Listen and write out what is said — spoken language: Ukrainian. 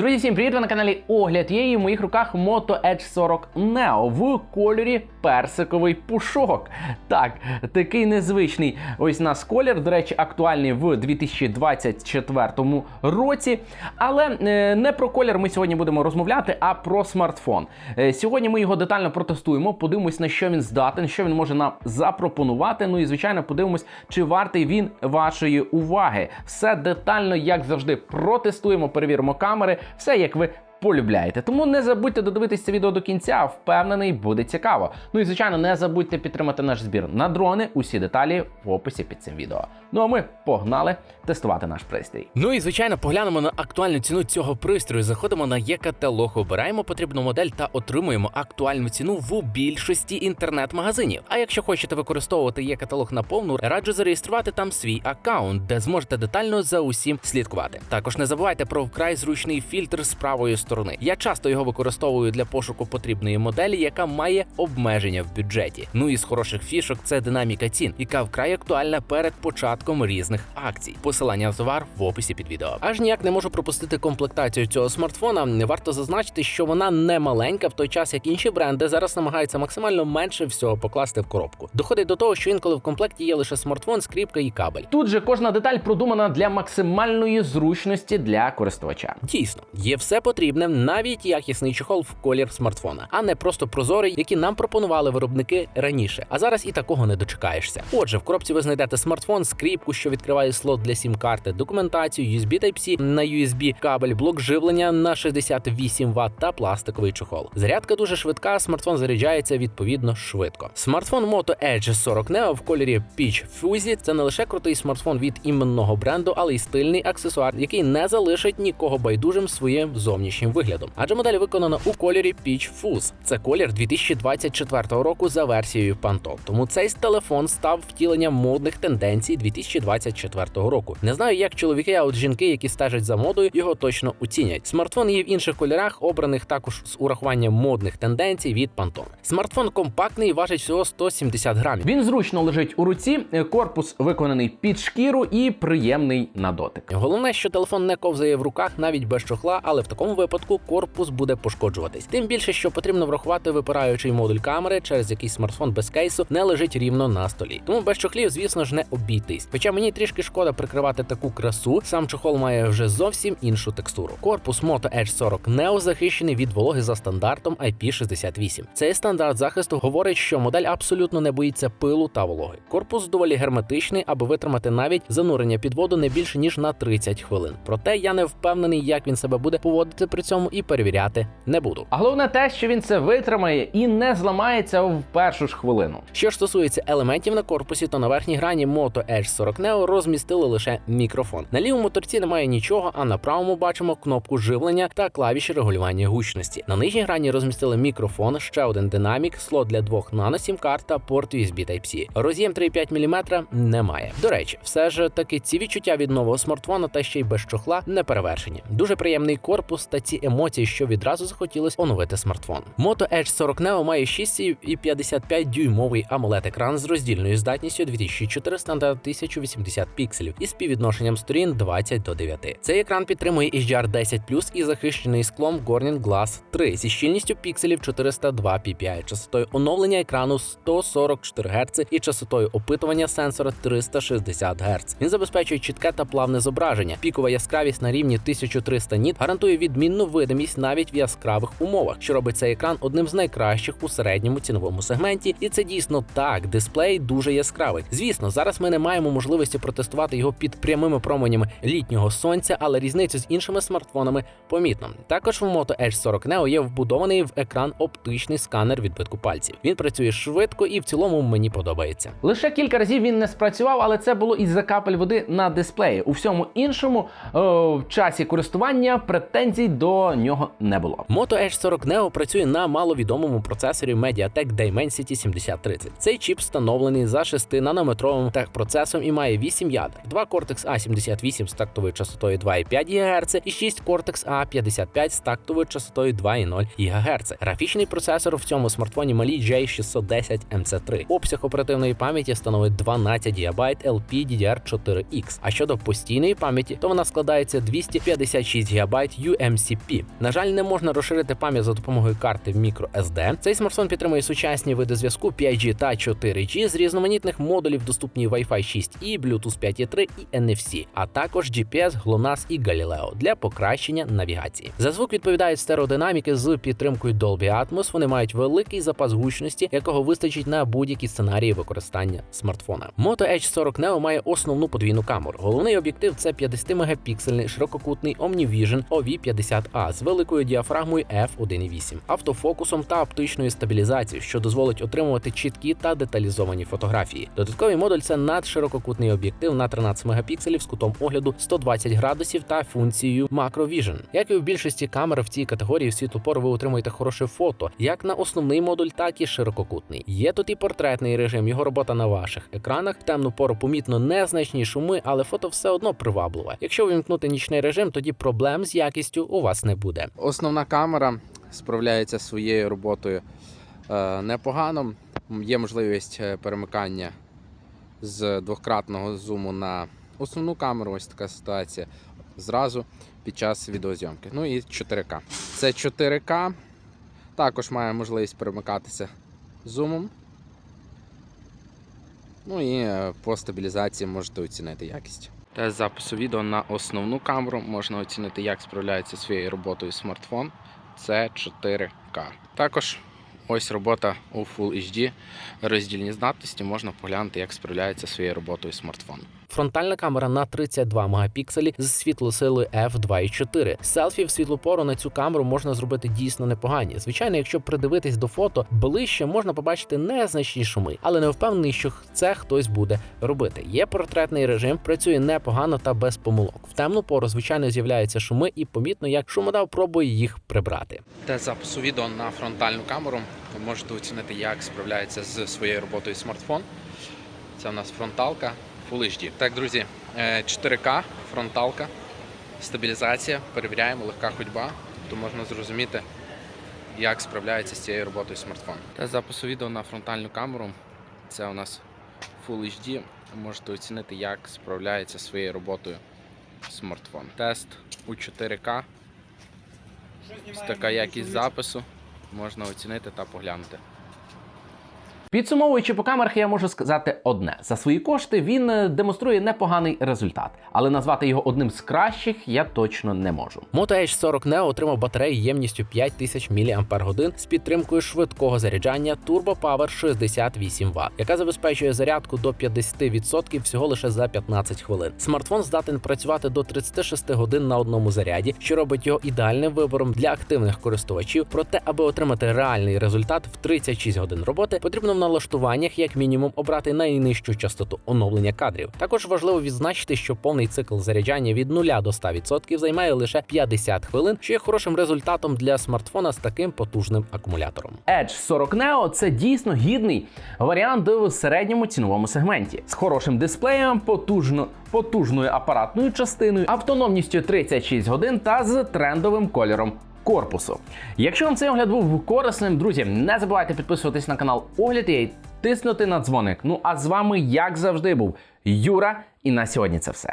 Друзі, всім привіт! Ви на каналі Огляд є і в моїх руках Moto Edge 40 Neo в кольорі персиковий пушок. Так, такий незвичний ось нас колір. До речі, актуальний в 2024 році. Але е, не про колір ми сьогодні будемо розмовляти, а про смартфон. Е, Сьогодні ми його детально протестуємо, подивимось, на що він здатен, що він може нам запропонувати. Ну і звичайно, подивимось, чи вартий він вашої уваги. Все детально, як завжди, протестуємо, перевіримо камери, все як ви. Полюбляєте, тому не забудьте додивитися це відео до кінця. Впевнений, буде цікаво. Ну і звичайно, не забудьте підтримати наш збір на дрони. Усі деталі в описі під цим відео. Ну а ми погнали тестувати наш пристрій. Ну і звичайно, поглянемо на актуальну ціну цього пристрою. Заходимо на є-каталог, обираємо потрібну модель та отримуємо актуальну ціну в більшості інтернет-магазинів. А якщо хочете використовувати є-каталог на повну, раджу зареєструвати там свій аккаунт, де зможете детально за усім слідкувати. Також не забувайте про вкрай зручний фільтр з правої сторони. Я часто його використовую для пошуку потрібної моделі, яка має обмеження в бюджеті. Ну і з хороших фішок це динаміка цін, яка вкрай актуальна перед початком різних акцій. Посилання на товар в описі під відео. Аж ніяк не можу пропустити комплектацію цього смартфона. Не варто зазначити, що вона не маленька, в той час як інші бренди зараз намагаються максимально менше всього покласти в коробку. Доходить до того, що інколи в комплекті є лише смартфон, скріпка і кабель. Тут же кожна деталь продумана для максимальної зручності для користувача. Дійсно, є все потрібне, навіть якісний чохол в колір смартфона, а не просто прозорий, які нам пропонували виробники раніше. А зараз і такого не дочекаєшся. Отже, в коробці ви знайдете смартфон, скріпку, що відкриває слот для сім-карти, документацію, USB Type-C на USB кабель, блок живлення на 68 Вт та пластиковий чохол. Зарядка дуже швидка, смартфон заряджається відповідно швидко. Смартфон Moto Edge 40 Neo в кольорі Peach Fuzzy – це не лише крутий смартфон від іменного бренду, але й стильний аксесуар, який не залишить нікого байдужим своїм зовнішнім виглядом. Адже модель виконана у кольорі Peach Fuzz. Це колір 2024 року за версією Pantone. Тому цей телефон став втіленням модних тенденцій 2024 року. Не знаю, як чоловіки, а от жінки, які стежать за модою, його точно оцінять. Смартфон є в інших кольорах, обраних також з урахуванням модних тенденцій від Pantone. Смартфон компактний, важить всього 170 грамів. Він зручно лежить у руці, корпус виконаний під шкіру і приємний на дотик. Головне, що телефон не ковзає в руках навіть без чохла, але в такому випадку корпус буде пошкоджуватись. Тим більше, що потрібно врахувати випираючий модуль камери, через який смартфон без кейсу не лежить рівно на столі. Тому без чохлів, звісно ж, не обійтись. Хоча мені трішки шкода прикривати таку красу, сам чохол має вже зовсім іншу текстуру. Корпус Moto Edge 40 Neo захищений від вологи за стандартом IP68. Цей стандарт захисту говорить, що модель абсолютно не боїться пилу та вологи. Корпус доволі герметичний, аби витримати навіть занурення під воду не більше ніж на 30 хвилин. Проте я не впевнений, як він себе буде поводити при цьому і перевіряти не буду. А головне те, що він це витримає і не зламається в першу ж хвилину. Що ж стосується елементів на корпусі, то на верхній грані Moto Edge 40 Neo розмістили лише мікрофон. На лівому торці немає нічого, а на правому бачимо кнопку живлення та клавіші регулювання гучності. На нижній грані розмістили мікрофон, ще один динамік, слот для двох наносім карт та порт USB Type-C. Роз'єм 3,5 мм немає. До речі, все ж таки ці відчуття від нового смартфона та ще й без чохла не перевершені. Дуже приємний корпус та ці емоції, що відразу захотілось оновити смартфон. Moto Edge 40 Neo має 6,55 дюймовий amoled екран з роздільною здатністю 2400 на 1080 пікселів і співвідношенням сторін 20 до 9. Цей екран підтримує HDR10 і захищений склом Corning Glass 3 зі щільністю пікселів 402 ppi, частотою оновлення екрану 144 Гц і частотою опитування сенсора 360 Гц. Він забезпечує чітке та плавне зображення. Пікова яскравість на рівні 1300 ніт гарантує відмінну видимість навіть в яскравих умовах, що робить цей екран одним з найкращих у середньому ціновому сегменті. І це дійсно так. Дисплей дуже яскравий. Звісно, зараз ми не маємо можливості протестувати його під прямими променями літнього сонця, але різницю з іншими смартфонами помітно. Також в Moto Edge 40 Neo є вбудований в екран оптичний сканер відбитку пальців. Він працює швидко і в цілому мені подобається. Лише кілька разів він не спрацював, але це було із-за капель води на дисплеї. У всьому іншому о, в часі користування претензій до нього не було. Moto Edge 40 Neo працює на маловідомому процесорі MediaTek Dimensity 7030. Цей чіп встановлений за 6-нанометровим техпроцесом і має 8 ядер, 2 Cortex A78 з тактовою частотою 2,5 ГГц і 6 Cortex A55 з тактовою частотою 2,0 ГГц. Графічний процесор в цьому смартфоні малі J610 MC3. Обсяг оперативної пам'яті становить 12 ГБ LPDDR4X. А щодо постійної пам'яті, то вона складається 256 ГБ UMC Type-P. На жаль, не можна розширити пам'ять за допомогою карти microSD. Цей смартфон підтримує сучасні види зв'язку 5G та 4G з різноманітних модулів, доступні Wi-Fi 6 і Bluetooth 5.3 і NFC, а також GPS, GLONASS і Galileo для покращення навігації. За звук відповідають стереодинаміки з підтримкою Dolby Atmos. Вони мають великий запас гучності, якого вистачить на будь-які сценарії використання смартфона. Moto Edge 40 Neo має основну подвійну камеру. Головний об'єктив це 50-мегапіксельний ширококутний OmniVision OV50A з великою діафрагмою f1.8, автофокусом та оптичною стабілізацією, що дозволить отримувати чіткі та деталізовані фотографії. Додатковий модуль це надширококутний об'єктив на 13 мегапікселів з кутом огляду 120 градусів та функцією Macro Vision. Як і в більшості камер в цій категорії в світлопору ви отримуєте хороше фото, як на основний модуль, так і ширококутний. Є тут і портретний режим, його робота на ваших екранах. В темну пору помітно незначні шуми, але фото все одно привабливе. Якщо вимкнути нічний режим, тоді проблем з якістю у вас не буде. Основна камера справляється своєю роботою е, непогано. Є можливість е, перемикання з двократного зуму на основну камеру. Ось така ситуація зразу під час відеозйомки. Ну і 4К. Це 4К. Також має можливість перемикатися зумом. Ну і е, по стабілізації можете оцінити якість. Тест запису відео на основну камеру можна оцінити, як справляється своєю роботою смартфон. Це 4К. Також ось робота у Full HD. Роздільні здатності можна поглянути, як справляється своєю роботою смартфон. Фронтальна камера на 32 мегапікселі з світлосилою f2.4. Селфі в світлопору на цю камеру можна зробити дійсно непогані. Звичайно, якщо придивитись до фото ближче, можна побачити незначні шуми, але не впевнений, що це хтось буде робити. Є портретний режим, працює непогано та без помилок. В темну пору, звичайно, з'являються шуми, і помітно, як шумодав пробує їх прибрати. Тест запису відео на фронтальну камеру. Ви можете оцінити, як справляється з своєю роботою смартфон. Це у нас фронталка Full HD. Так, друзі, е, 4К, фронталка, стабілізація, перевіряємо, легка ходьба, то можна зрозуміти, як справляється з цією роботою смартфон. Тест запису відео на фронтальну камеру. Це у нас Full HD. Можете оцінити, як справляється своєю роботою смартфон. Тест у 4К. Ось така якість запису можна оцінити та поглянути. Підсумовуючи по камерах, я можу сказати одне: за свої кошти він е, демонструє непоганий результат, але назвати його одним з кращих я точно не можу. Moto Edge 40 Neo отримав батарею ємністю 5000 мАч з підтримкою швидкого заряджання Turbo Power 68 Вт, яка забезпечує зарядку до 50% всього лише за 15 хвилин. Смартфон здатен працювати до 36 годин на одному заряді, що робить його ідеальним вибором для активних користувачів. Проте, аби отримати реальний результат в 36 годин роботи, потрібно налаштуваннях як мінімум обрати найнижчу частоту оновлення кадрів. Також важливо відзначити, що повний цикл заряджання від 0 до 100% займає лише 50 хвилин, що є хорошим результатом для смартфона з таким потужним акумулятором. Edge 40 Neo це дійсно гідний варіант в середньому ціновому сегменті з хорошим дисплеєм, потужно, потужною апаратною частиною, автономністю 36 годин та з трендовим кольором. Корпусу. Якщо вам цей огляд був корисним, друзі, не забувайте підписуватись на канал Огляд і тиснути на дзвоник. Ну а з вами, як завжди, був Юра, і на сьогодні це все.